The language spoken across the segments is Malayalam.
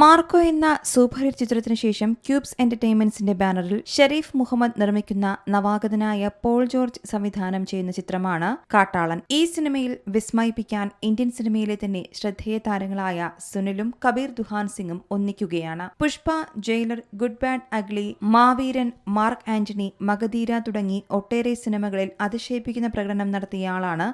മാർക്കോ എന്ന സൂപ്പർ ഹിറ്റ് ചിത്രത്തിന് ശേഷം ക്യൂബ്സ് എന്റർടൈൻമെന്റ്സിന്റെ ബാനറിൽ ഷെരീഫ് മുഹമ്മദ് നിർമ്മിക്കുന്ന നവാഗതനായ പോൾ ജോർജ് സംവിധാനം ചെയ്യുന്ന ചിത്രമാണ് കാട്ടാളൻ. ഈ സിനിമയിൽ വിസ്മയിപ്പിക്കാൻ ഇന്ത്യൻ സിനിമയിലെ തന്നെ ശ്രദ്ധേയ താരങ്ങളായ സുനിലും കബീർ ദുഹാൻ സിംഗും ഒന്നിക്കുകയാണ്. Pushpa Jailer Good Bad Ugly Maaveeran Mark Antony Magadheera തുടങ്ങി ഒട്ടേറെ സിനിമകളിൽ അതിശയിപ്പിക്കുന്ന പ്രകടനം നടത്തിയയാളാണ്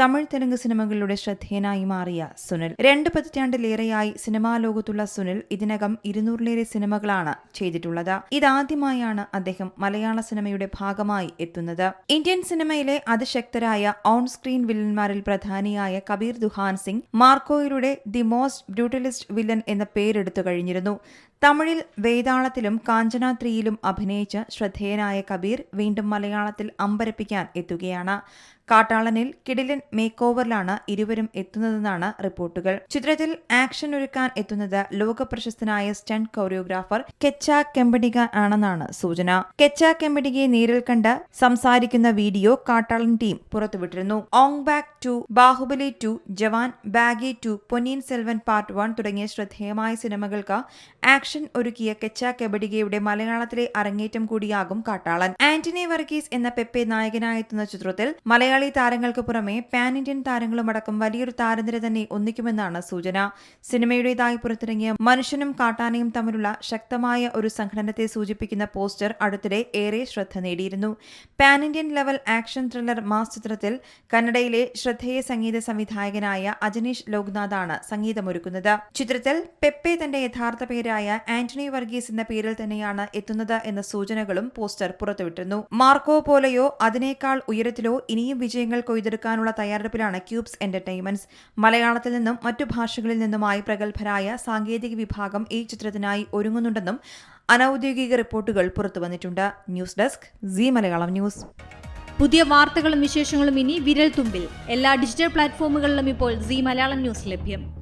തമിഴ് തെലുങ്ക് സിനിമകളിലൂടെ ശ്രദ്ധേയനായി മാറിയ സുനിൽ. രണ്ട് പതിറ്റാണ്ടിലേറെയായി സിനിമാ ലോകത്തുള്ള സുനിൽ ഇതിനകം ഇരുന്നൂറിലേറെ സിനിമകളാണ് ചെയ്തിട്ടുള്ളത്. ഇതാദ്യമായാണ് അദ്ദേഹം മലയാള സിനിമയുടെ ഭാഗമായി എത്തുന്നത്. ഇന്ത്യൻ സിനിമയിലെ അതിശക്തരായ ഓൺ സ്ക്രീൻ വില്ലന്മാരിൽ പ്രധാനിയായ കബീർ ദുഹാൻ സിംഗ് മാർക്കോയിലൂടെ ദി മോസ്റ്റ് ബ്രൂട്ടലിസ്റ്റ് വില്ലൻ എന്ന പേരെടുത്തു കഴിഞ്ഞിരുന്നു. തമിഴിൽ വേതാളത്തിലും കാഞ്ചന ത്രീയിലും അഭിനയിച്ച് ശ്രദ്ധേയനായ കബീർ വീണ്ടും മലയാളത്തിൽ അമ്പരപ്പിക്കാൻ എത്തുകയാണ്. കാട്ടാളനിൽ കിടിലൻ മേക്ക് ഓവറിലാണ് ഇരുവരും എത്തുന്നതെന്നാണ് റിപ്പോർട്ടുകൾ. ചിത്രത്തിൽ ആക്ഷൻ ഒരുക്കാൻ എത്തുന്നത് ലോക പ്രശസ്തനായ സ്റ്റണ്ട് കൊറിയോഗ്രാഫർ കെച്ച കെമ്പടിക ആണെന്നാണ് സൂചന. കെച്ച കെമ്പടികയെ നേരിൽ കണ്ട് സംസാരിക്കുന്ന video Kattalan team പുറത്തുവിട്ടിരുന്നു. Ong Bak two Baahubali two Jawan Baaghi two Ponniyin Selvan part one തുടങ്ങിയ ശ്രദ്ധേയമായ സിനിമകൾക്ക് ആക്ഷൻ ഒരുക്കിയ കെച്ച കെബഡിഗയുടെ മലയാളത്തിലെ അരങ്ങേറ്റം കൂടിയാകും കാട്ടാളൻ. ആന്റണി വർഗീസ് എന്ന പെപ്പെ നായകനായെത്തുന്ന ചിത്രത്തിൽ മലയാളി താരങ്ങൾക്ക് പുറമെ പാൻ ഇന്ത്യൻ താരങ്ങളുമടക്കം വലിയൊരു താരനിര തന്നെ ഒന്നിക്കുമെന്നാണ് സൂചന. സിനിമയുടേതായി പുറത്തിറങ്ങിയ മനുഷ്യനും കാട്ടാനയും തമ്മിലുള്ള ശക്തമായ ഒരു സംഘടനത്തെ സൂചിപ്പിക്കുന്ന പോസ്റ്റർ അടുത്തിടെ ഏറെ ശ്രദ്ധ നേടിയിരുന്നു. Pan Indian level action thriller mass ചിത്രത്തിൽ കന്നഡയിലെ ശ്രദ്ധേയ സംഗീത സംവിധായകനായ അജനീഷ് ലോക്നാഥാണ് സംഗീതമൊരുക്കുന്നത്. ചിത്രത്തിൽ പെപ്പെ തന്റെ യഥാർത്ഥ പേരായ ആന്റണി വർഗീസ് എന്ന പേരിൽ തന്നെയാണ് എത്തുന്നത് എന്ന സൂചനകളും പോസ്റ്റർ പുറത്തുവിട്ടിരുന്നു. മാർക്കോ പോലെയോ അതിനേക്കാൾ ഉയരത്തിലോ ഇനിയും വിജയങ്ങൾ കൊയ്തെടുക്കാനുള്ള തയ്യാറെടുപ്പിലാണ് ക്യൂബ്സ് എന്റർടൈൻമെന്റ്സ്. മലയാളത്തിൽ നിന്നും മറ്റു ഭാഷകളിൽ നിന്നുമായി പ്രഗത്ഭരായ സാങ്കേതിക വിഭാഗം ഈ ചിത്രത്തിനായി ഒരുങ്ങുന്നുണ്ടെന്നും അനൌദ്യോഗിക റിപ്പോർട്ടുകൾ പുറത്തുവന്നിട്ടുണ്ട് news desk Zee Malayalam news. പുതിയ വാർത്തകളും വിശേഷങ്ങളും ഇനി വിരൽ തുമ്പിൽ. എല്ലാ ഡിജിറ്റൽ പ്ലാറ്റ്ഫോമുകളിലും ഇപ്പോൾ സി മലയാളം ന്യൂസ് ലഭ്യം.